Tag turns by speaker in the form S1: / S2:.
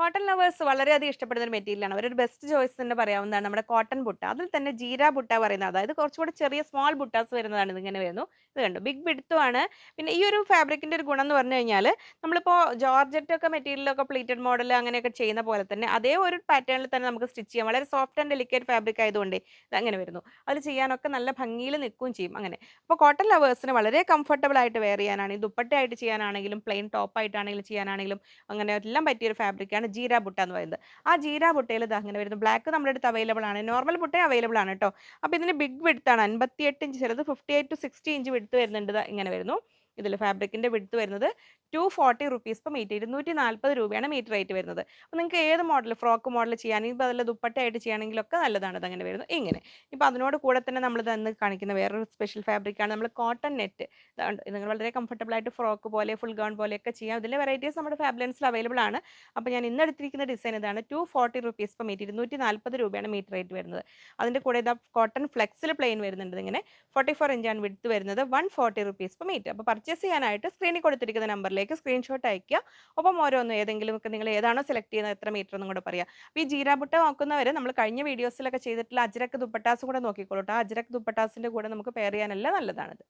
S1: Cotton lovers വളരെയധികം ഇഷ്ടപ്പെടുന്ന ഒരു മെറ്റീരിയലാണ് അവരൊരു ബെസ്റ്റ് ചോയ്സ് തന്നെ പറയാവുന്നതാണ് നമ്മുടെ കോട്ടൺ ബുട്ട അതിൽ തന്നെ ജീര ബുട്ട പറയുന്നത്. അതായത് കുറച്ചുകൂടി ചെറിയ സ്മോൾ ബുട്ടാസ് വരുന്നതാണ്. ഇതിങ്ങനെ വരുന്നു. ഇത് കണ്ടു. ബിഗ് ബിഡ്ത്തുമാണ് പിന്നെ ഈ ഒരു ഫാബ്രിക്കിന്റെ ഒരു ഗുണം എന്ന് പറഞ്ഞു കഴിഞ്ഞാൽ നമ്മളിപ്പോൾ ജോർജറ്റ് ഒക്കെ മെറ്റീരിയലൊക്കെ പ്ലീറ്റഡ് മോഡൽ അങ്ങനെയൊക്കെ ചെയ്യുന്ന പോലെ തന്നെ അതേ ഒരു പാറ്റേണിൽ തന്നെ നമുക്ക് സ്റ്റിച്ച് ചെയ്യാം. വളരെ സോഫ്റ്റ് ആൻഡ് ഡെലിക്കേറ്റ് ഫാബ്രിക് ആയതുകൊണ്ട് ഇത് അങ്ങനെ വരുന്നു. അത് ചെയ്യാനൊക്കെ നല്ല ഭംഗിയിൽ നിൽക്കുകയും ചെയ്യും അങ്ങനെ. അപ്പോൾ കോട്ടൺ ലവേഴ്സിന് വളരെ കംഫർട്ടബിൾ ആയിട്ട് വെയർ ചെയ്യാനാണ് ദുപ്പട്ടയായിട്ട് ചെയ്യാനാണെങ്കിലും പ്ലെയിൻ ടോപ്പായിട്ടാണെങ്കിലും ചെയ്യാനാണെങ്കിലും അങ്ങനെ എല്ലാം പറ്റിയൊരു ഫാബ്രിക്കാണ് ജീര ബുട്ട എന്ന് പറയുന്നത്. ആ ജീര ബുട്ടയിൽ ഇത് അങ്ങനെ വരുന്നു. ബ്ലാക്ക് നമ്മുടെ അടുത്ത് അവൈലബിൾ ആണ്. നോർമൽ ബുട്ട അവൈലബിൾ ആണ് കേട്ടോ അപ്പോൾ ഇതിന് ബിഗ് വിടുത്താണ് അൻപത്തിയെട്ട് ഇഞ്ച് ചിലത് fifty eight to sixty inch width വരുന്നുണ്ട് ഇങ്ങനെ വരുന്നു. ഇതിൽ ഫാബ്രിക്കിന്റെ വിടുത്ത് വരുന്നത് two forty rupees per metre ഇരുന്നൂറ്റി നാൽപ്പത് രൂപയാണ് മീറ്റർ റേറ്റ് വരുന്നത്. അപ്പോൾ നിങ്ങൾക്ക് ഏത് മോഡൽ ഫ്രോക്ക് മോഡൽ ചെയ്യാനെങ്കിൽ ഇപ്പോൾ അതിൽ ദുപ്പട്ടയായിട്ട് ചെയ്യണമെങ്കിലൊക്കെ നല്ലതാണ് അതങ്ങനെ വരുന്നത്. ഇങ്ങനെ. ഇപ്പോൾ അതിനോട് കൂടെ തന്നെ നമ്മൾ തന്ന് കാണിക്കുന്ന വേറൊരു സ്പെഷ്യൽ ഫാബ്രിക്കാണ് നമ്മൾ കോട്ടൺ നെറ്റ് നിങ്ങൾ വളരെ കംഫർട്ടബിൾ ആയിട്ട് ഫ്രോക്ക് പോലെ ഫുൾ ഗൗൺ പോലെയൊക്കെ ചെയ്യാം. ഇതിലെ വെറൈറ്റീസ് നമ്മുടെ ഫാബ്ലൻസിൽ അവൈലബിൾ ആണ്. അപ്പോൾ ഞാൻ ഇന്നെടുത്തിരിക്കുന്ന ഡിസൈൻ ഇതാണ് two forty rupees per metre ഇരുന്നൂറ്റി നാൽപ്പത് രൂപയാണ് മീറ്റർ റേറ്റ് വരുന്നത്. അതിന്റെ കൂടെ ഇതാ കോട്ടൺ ഫ്ലെക്സിൽ പ്ലെയിൻ വരുന്നുണ്ട് ഇങ്ങനെ ഫോർട്ടി ഫോർ ഇഞ്ചാണ് വിടുത്ത് വരുന്നത്. One forty rupees per metre അപ്പോൾ പർച്ചേസ് ചെയ്യാനായിട്ട് സ്ക്രീനിൽ കൊടുത്തിരിക്കുന്ന നമ്പറിലേക്ക് സ്ക്രീൻഷോട്ട് അയക്കുക ഒപ്പം ഓരോന്നും ഏതെങ്കിലും ഒക്കെ നിങ്ങൾ ഏതാണോ സെലക്ട് ചെയ്യുന്നത് എത്ര മീറ്റർ എന്നും കൂടെ പറയാം. അപ്പോൾ ഈ ജീരാബുട്ട നോക്കുന്നവർ നമ്മൾ കഴിഞ്ഞ വീഡിയോസിലൊക്കെ ചെയ്തിട്ടുള്ള അജ്രക്ക് ദുപ്പട്ടാസും കൂടെ നോക്കിക്കോളൂ കേട്ടോ അജ്രക്ക് ദുപ്പട്ടാസിന്റെ കൂടെ നമുക്ക് പെയർ ചെയ്യാനല്ല നല്ലതാണിത്.